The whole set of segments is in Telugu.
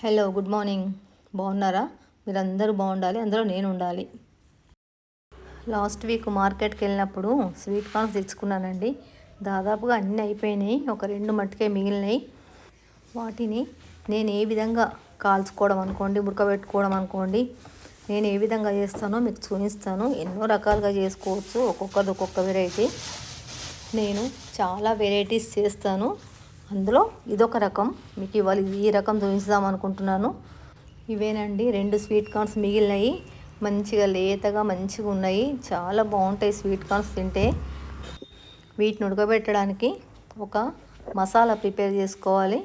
Hello good morning. బాగున్నారా? మీరందరూ బాగుండాలి అందులో నేను ఉండాలి. లాస్ట్ వీక్ మార్కెట్కి వెళ్ళినప్పుడు స్వీట్ కార్న్స్ తెచ్చుకున్నానండి. దాదాపుగా అన్నీ అయిపోయినాయి ఒక రెండు మట్టుకే మిగిలినాయి. వాటిని నేను ఏ విధంగా కాల్చుకోవడం అనుకోండి ఉడకబెట్టుకోవడం అనుకోండి నేను ఏ విధంగా చేస్తానో మీకు చూపిస్తాను. ఎన్నో రకాలుగా చేసుకోవచ్చు ఒక్కొక్కది ఒక్కొక్క వెరైటీ నేను చాలా వెరైటీస్ చేస్తాను. అందులో ఇదొక రకం. మీకు ఇవాళ ఈ రకం చూపించుదాం అనుకుంటున్నాను. ఇవేనండి రెండు స్వీట్ కార్న్స్ మిగిలినాయి. మంచిగా లేతగా మంచిగా ఉన్నాయి. చాలా బాగుంటాయి స్వీట్ కార్న్స్ తింటే. వీటిని ఉడకబెట్టడానికి ఒక మసాలా ప్రిపేర్ చేసుకోవాలి.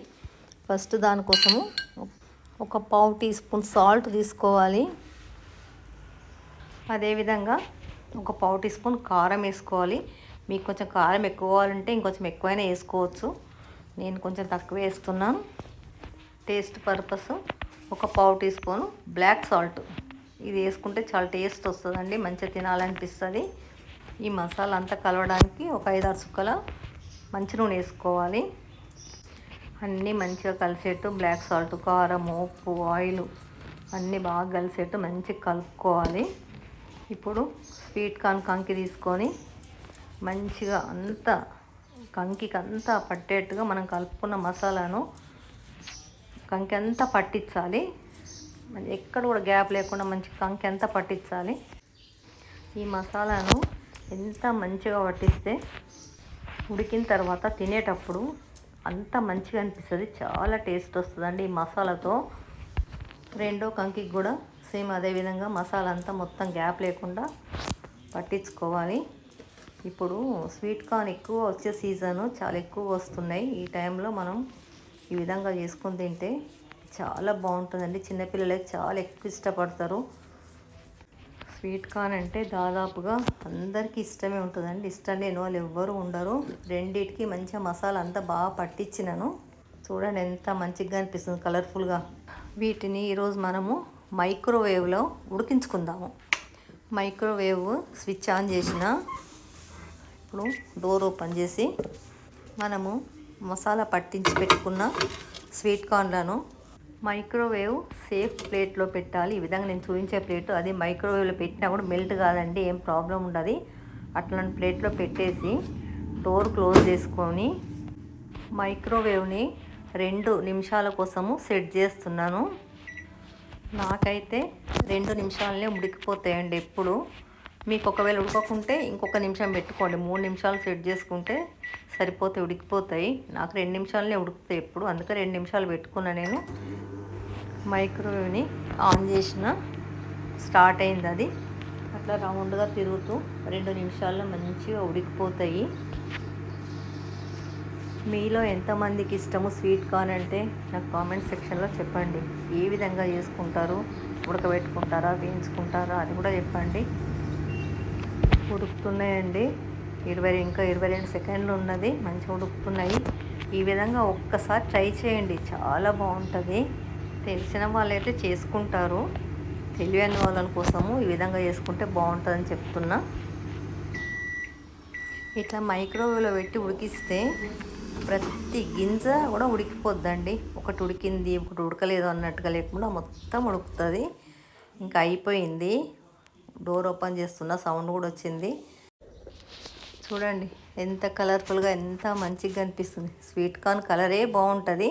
ఫస్ట్ దానికోసము ఒక పావు టీ స్పూన్ సాల్ట్ తీసుకోవాలి. అదేవిధంగా ఒక పావు టీ స్పూన్ కారం వేసుకోవాలి. మీకు కొంచెం కారం ఎక్కువ కావాలంటే ఇంకొంచెం ఎక్కువైనా వేసుకోవచ్చు. నేను కొంచెం తక్కువ వేస్తున్నాను టేస్ట్ పర్పస్ ఒక పావు టీ స్పూన్ బ్లాక్ సాల్ట్. ఇది వేసుకుంటే చాలా టేస్ట్ వస్తుందండి మంచిగా తినాలనిపిస్తుంది. ఈ మసాలా అంతా కలవడానికి ఒక ఐదు సుక్కల మంచి నూనె వేసుకోవాలి. అన్నీ మంచిగా కలిసేట్టు బ్లాక్ సాల్ట్ కారం ఉప్పు ఆయిల్ అన్నీ బాగా కలిసేట్టు మంచిగా కలుపుకోవాలి. ఇప్పుడు స్వీట్ కార్న్ కంకి తీసుకొని మంచిగా అంతా కంకికి అంతా పట్టేట్టుగా మనం కలుపుకున్న మసాలాను కంకి అంతా పట్టించాలి ఎక్కడ కూడా గ్యాప్ లేకుండా మంచి కంకి అంతా పట్టించాలి. ఈ మసాలాను ఎంత మంచిగా పట్టిస్తే ఉడికిన తర్వాత తినేటప్పుడు అంత మంచిగా అనిపిస్తుంది. చాలా టేస్ట్ వస్తుందండి ఈ మసాలాతో. రెండో కంకికి కూడా సేమ్ అదేవిధంగా మసాలా అంతా మొత్తం గ్యాప్ లేకుండా పట్టించుకోవాలి. ఇప్పుడు స్వీట్ కార్న్ ఎక్కువ వచ్చే సీజను చాలా ఎక్కువ వస్తున్నాయి. ఈ టైంలో మనం ఈ విధంగా చేసుకొని తింటే చాలా బాగుంటుందండి. చిన్నపిల్లలకి చాలా ఎక్కువ ఇష్టపడతారు. స్వీట్ కార్న్ అంటే దాదాపుగా అందరికీ ఇష్టమే ఉంటుందండి. ఇష్టం లేని వాళ్ళు ఎవ్వరు ఉండరు. రెండింటికి మంచిగా మసాలా అంతా బాగా పట్టించినాను. చూడండి ఎంత మంచిగా అనిపిస్తుంది కలర్ఫుల్గా. వీటిని ఈరోజు మనము మైక్రోవేవ్లో ఉడికించుకుందాము. మైక్రోవేవ్ స్విచ్ ఆన్ చేసిన ఇప్పుడు డోర్ ఓపెన్ చేసి మనము మసాలా పట్టించి పెట్టుకున్న స్వీట్ కార్న్లను మైక్రోవేవ్ సేఫ్ ప్లేట్లో పెట్టాలి. ఈ విధంగా నేను చూపించే ప్లేట్. అది మైక్రోవేవ్లో పెట్టినా కూడా మెల్ట్ కాదండి ఏం ప్రాబ్లం ఉండదు. అట్లాంటి ప్లేట్లో పెట్టేసి డోర్ క్లోజ్ చేసుకొని మైక్రోవేవ్ని రెండు నిమిషాల కోసము సెట్ చేస్తున్నాను. నాకైతే రెండు నిమిషాలనే ఉడికిపోతాయండి ఎప్పుడు. మీకు ఒకవేళ ఉడకకుంటే ఇంకొక నిమిషం పెట్టుకోండి. మూడు నిమిషాలు సెట్ చేసుకుంటే సరిపోతే ఉడికిపోతాయి. నాకు రెండు నిమిషాలనే ఉడుకుతాయి ఎప్పుడు. అందుకే రెండు నిమిషాలు పెట్టుకున్నా నేను. మైక్రోవేవ్ని ఆన్ చేసిన. స్టార్ట్ అయింది అది. అట్లా రౌండ్గా తిరుగుతూ రెండు నిమిషాల్లో మంచిగా ఉడికిపోతాయి. మీలో ఎంతమందికి ఇష్టము స్వీట్ కార్న్ అంటే నాకు కామెంట్ సెక్షన్లో చెప్పండి. ఏ విధంగా చేసుకుంటారు? ఉడకబెట్టుకుంటారా? వేయించుకుంటారా? అది కూడా చెప్పండి. ఉడుకుతున్నాయండి. ఇరవై ఇంకా ఇరవై రెండు సెకండ్లు ఉన్నది. మంచిగా ఉడుకుతున్నాయి. ఈ విధంగా ఒక్కసారి ట్రై చేయండి. చాలా బాగుంటుంది. తెలిసిన వాళ్ళైతే చేసుకుంటారు. తెలియని వాళ్ళ కోసము ఈ విధంగా చేసుకుంటే బాగుంటుందని చెప్తున్నా. ఇట్లా మైక్రోవేవ్లో పెట్టి ఉడికిస్తే ప్రతి గింజ కూడా ఉడికిపోద్దండి. ఒకటి ఉడికింది ఒకటి ఉడకలేదు అన్నట్టుగా లేకుండా మొత్తం ఉడుకుతుంది. ఇంకా అయిపోయింది. డోర్ ఓపెన్ చేస్తున్న సౌండ్ కూడా వచ్చింది. చూడండి ఎంత కలర్ఫుల్గా ఎంత మంచిగా అనిపిస్తుంది స్వీట్ కార్న్ కలరే బాగుంటుంది.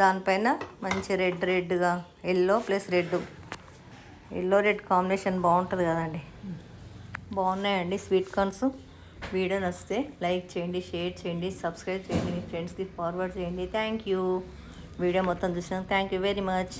దానిపైన మంచి రెడ్ రెడ్గా yellow plus red. Yellow red combination బాగుంటుంది కదండి. బాగున్నాయండి స్వీట్ కార్న్స్. వీడియో నచ్చితే లైక్ చేయండి షేర్ చేయండి సబ్స్క్రైబ్ చేయండి మీ ఫ్రెండ్స్కి ఫార్వర్డ్ చేయండి. Thank you. వీడియో మొత్తం చూసినాక థ్యాంక్ యూ వెరీ మచ్.